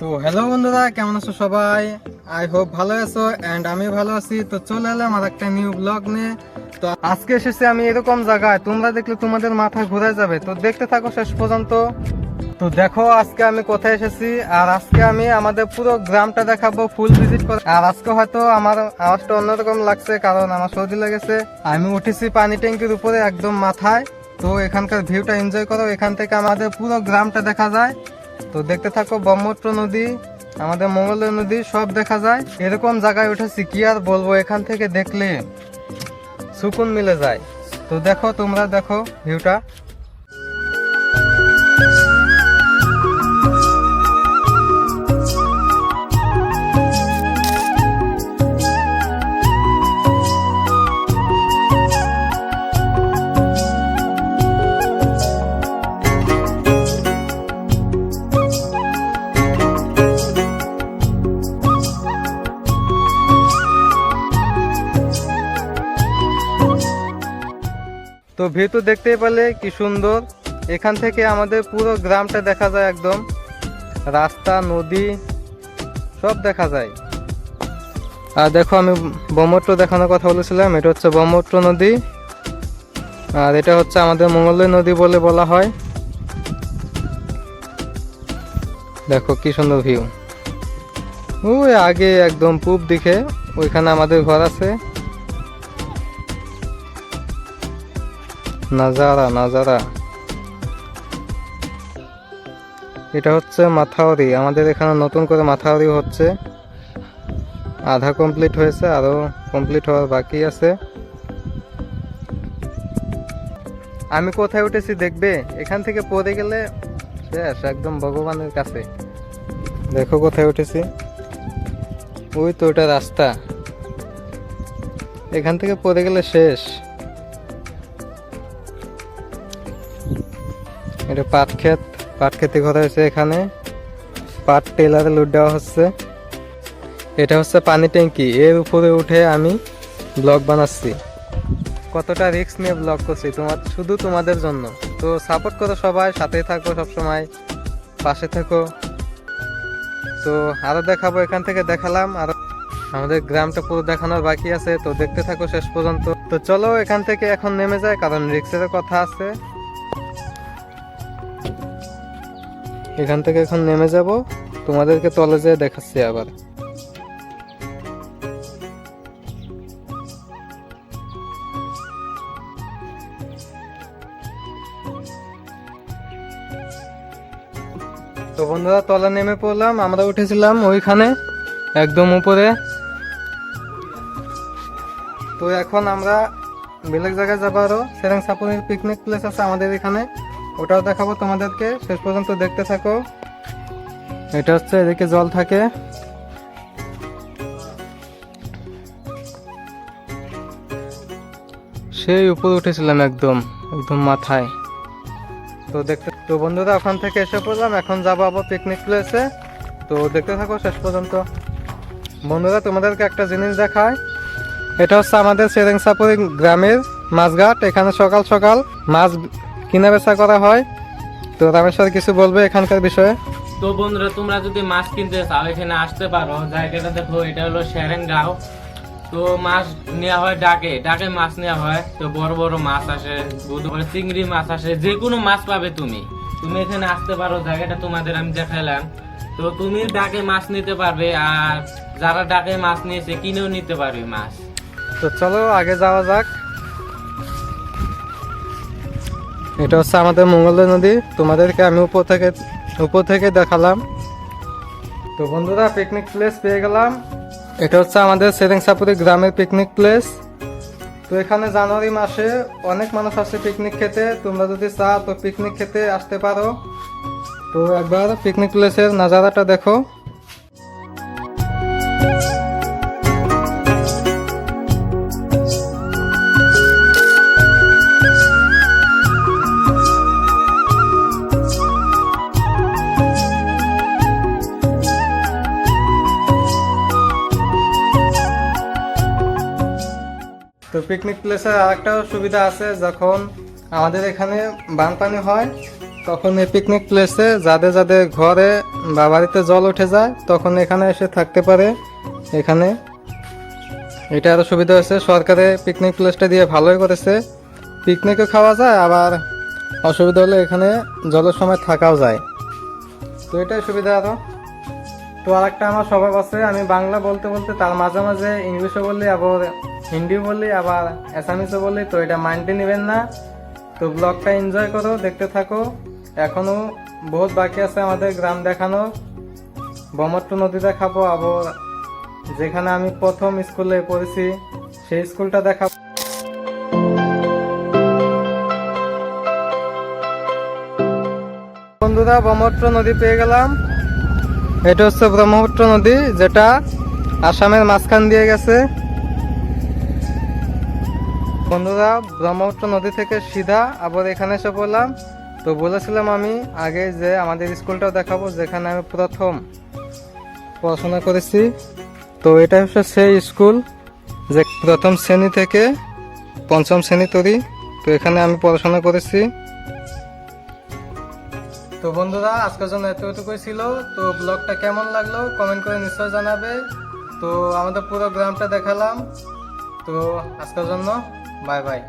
তো হ্যালো বন্ধুরা, কেমন আছো সবাই? আই হোপ ভালো আছো এন্ড আমি ভালো আছি। তো চলে এলাম আর একটা নিউ ব্লগ নিয়ে। তো আজকে এসেছি আমি এরকম জায়গায়, তোমরা দেখলে তোমাদের মাথা ঘুরে যাবে। তো দেখতে থাকো শেষ পর্যন্ত। তো দেখো আজকে আমি কোথায় এসেছি, আর আজকে আমি আমাদের পুরো গ্রামটা দেখাবো ফুল ভিজিট করে। আর আজকে হয়তো আমার আওয়াজটা অন্যরকম লাগছে, কারণ আমার সর্দি লেগেছে। আমি উঠেছি পানি ট্যাঙ্কির উপরে একদম মাথায়। তো এখানকার ভিউটা এনজয় করো, এখান থেকে আমাদের পুরো গ্রামটা দেখা যায়। তো দেখতে থাকো, ব্রহ্মপুত্র নদী, আমাদের মঙ্গলের নদী, সব দেখা যায়। এরকম জায়গায় উঠেছি, কি আর বলব, এখান থেকে দেখলে সুকুন মিলে যায়। তো দেখো, তোমরা দেখো, ভিউটা। তো ভিউ তো দেখতেই পেলে, কি সুন্দর। এখান থেকে আমাদের পুরো গ্রামটা দেখা যায় একদম। রাস্তা, নদী, সব দেখা যায়। আর দেখো, আমি ব্রহ্মপুত্র দেখানোর কথা বলেছিলাম, এটা হচ্ছে ব্রহ্মপুত্র নদী। আর এটা হচ্ছে আমাদের মঙ্গলের নদী বলে বলা হয়। দেখো, কি সুন্দর ভিউ। ওই আগে একদম পূব দিকে, ওইখানে আমাদের ঘর আছে। নাজারা নাজারা। এটা হচ্ছে মাথাওরি আমাদের এখানে নতুন করে মাথাওরি হচ্ছে। আধা কমপ্লিট হয়েছে, আরও কমপ্লিট হওয়ার বাকি আছে। আমি কোথায় উঠেছি দেখবে? এখান থেকে পড়ে গেলে শেষ, একদম ভগবানের কাছে। দেখো কোথায় উঠেছি। ওই তো ওটা রাস্তা। এখান থেকে পড়ে গেলে শেষ। এটা পাট ক্ষেত। পাট খেতে করা হয়েছে এখানে। পাট টেলারে লোড দেওয়া হচ্ছে। এটা হচ্ছে পানি ট্যাঙ্কি। এর উপরে উঠে আমি ব্লগ বানাচ্ছি। কতটা রিস্ক নিয়ে ব্লগ করছি? তোমার শুধু তোমাদের জন্য। তো সাপোর্ট করো সবাই সাথে থাকো সবসময়, পাশে থেকো। তো আরও দেখাবো, এখান থেকে দেখালাম। আর আমাদের গ্রামটা পুরো দেখানোর বাকি আছে। তো দেখতে থাকো শেষ পর্যন্ত। তো চলো এখান থেকে এখন নেমে যায় কারণ রিক্সের কথা আছে। এখান থেকে এখন নেমে যাব, তোমাদেরকে তলে যেয়ে দেখাচ্ছি আবার। তো বন্ধুরা, তলা নেমে পড়লাম, আমরা উঠেছিলাম ওইখানে, একদম উপরে। তো এখন আমরা বেলেগ জায়গায় যাব আরও। সেরেং সাপুরের পিকনিক প্লেস আছে আমাদের এখানে। ওটাও দেখাবো তোমাদেরকে। শেষ পর্যন্ত দেখতে থাকো। এটা হচ্ছে, এদিকে জল থাকে। সেই উপরে উঠেছিলাম একদম একদম মাথায়। তো দেখতে, তো বন্ধুরা, ওখান থেকে এসে পড়লাম। এখন যাব আবার পিকনিক প্লেসে তো দেখতে থাকো শেষ পর্যন্ত। বন্ধুরা, তোমাদেরকে একটা জিনিস দেখায় এটা হচ্ছে আমাদের সেরেংসাপুরি গ্রামের মাছঘাট এখানে সকাল সকাল মাছ কিনা বেচা করা হয়? তো রামেশ্বর কিছু বলবে এখানকার বিষয়ে? তো বন্ধুরা তোমরা যদি মাছ কিনতে চাও এখানে আসতে পারো। জায়গাটা দেখো এটা হলো সেরেঙ্গাও। তো মাছ নেওয়া হয় ডাকে ডাকে মাছ নেওয়া হয়। তো বড় বড় মাছ আসে চিংড়ি মাছ আসে যে কোনো মাছ পাবে তুমি। তুমি এখানে আসতে পারো জায়গাটা তোমাদের আমি দেখালাম তো তুমি ডাকে মাছ নিতে পারবে আর যারা ডাকে মাছ নিয়েছে কিনেও নিতে পারবে মাছ। তো চলো আগে যাওয়া যাক। এটা হচ্ছে আমাদের মঙ্গলের নদী। তোমাদেরকে আমি উপর থেকে উপর থেকে দেখালাম। তো বন্ধুরা পিকনিক প্লেস পেয়ে গেলাম। এটা হচ্ছে আমাদের সেরেংসাপুরি গ্রামের পিকনিক প্লেস তো এখানে জানুয়ারি মাসে অনেক মানুষ আসে পিকনিক খেতে। তোমরা যদি চাও তো পিকনিক খেতে আসতে পারো। তো একবার পিকনিক প্লেসের নাজারাটা দেখো। তো পিকনিক প্লেসের আরেকটা সুবিধা আছে, যখন আমাদের এখানে বানপানি হয়, তখন এই পিকনিক প্লেসে যাদের যাদের ঘরে বা বাড়িতে জল উঠে যায়, তখন এখানে এসে থাকতে পারে। এখানে এটা আরও সুবিধা হয়েছে, সরকারে পিকনিক প্লেসটা দিয়ে ভালোই করেছে। পিকনিকও খাওয়া যায়, আবার অসুবিধা হলে এখানে জলের সময় থাকাও যায়। তো এটাই সুবিধা আরও তো আরেকটা আমার স্বভাব আছে, আমি বাংলা বলতে বলতে তার মাঝে মাঝে ইংলিশও বললে আবার হিন্দি বলি আবার অ্যাসামিসও বলি তো এটা মাইন্ডে নেবেন না। তো ব্লগটা এনজয় করো, দেখতে থাকো। এখনও বহুত বাকি আছে আমাদের গ্রাম দেখানো ব্রহ্মত্র নদী দেখাবো, আবার যেখানে আমি প্রথম স্কুলে পড়েছি, সেই স্কুলটা দেখাবো। বন্ধুরা, ব্রহ্মপুত্র নদী পেয়ে গেলাম। এটা হচ্ছে ব্রহ্মপুত্র নদী, যেটা আসামের মাঝখান দিয়ে গেছে। বন্ধুরা, ব্রহ্মপুত্র নদী থেকে সিধা আবার এখানে এসে পড়লাম। তো বলেছিলাম আমি আগে যে আমাদের স্কুলটাও দেখাবো, যেখানে আমি প্রথম পড়াশোনা করেছি। তো এটা হচ্ছে সেই স্কুল যে প্রথম শ্রেণি থেকে পঞ্চম শ্রেণি তৈরি। তো এখানে আমি পড়াশোনা করেছি। তো বন্ধুরা, আজকের জন্য এতটুকুই ছিল। তো ব্লগটা কেমন লাগল কমেন্ট করে নিশ্চয় জানাবে। তো আমাদের পুরো গ্রামটা দেখালাম। তো আজকের জন্য বাই বাই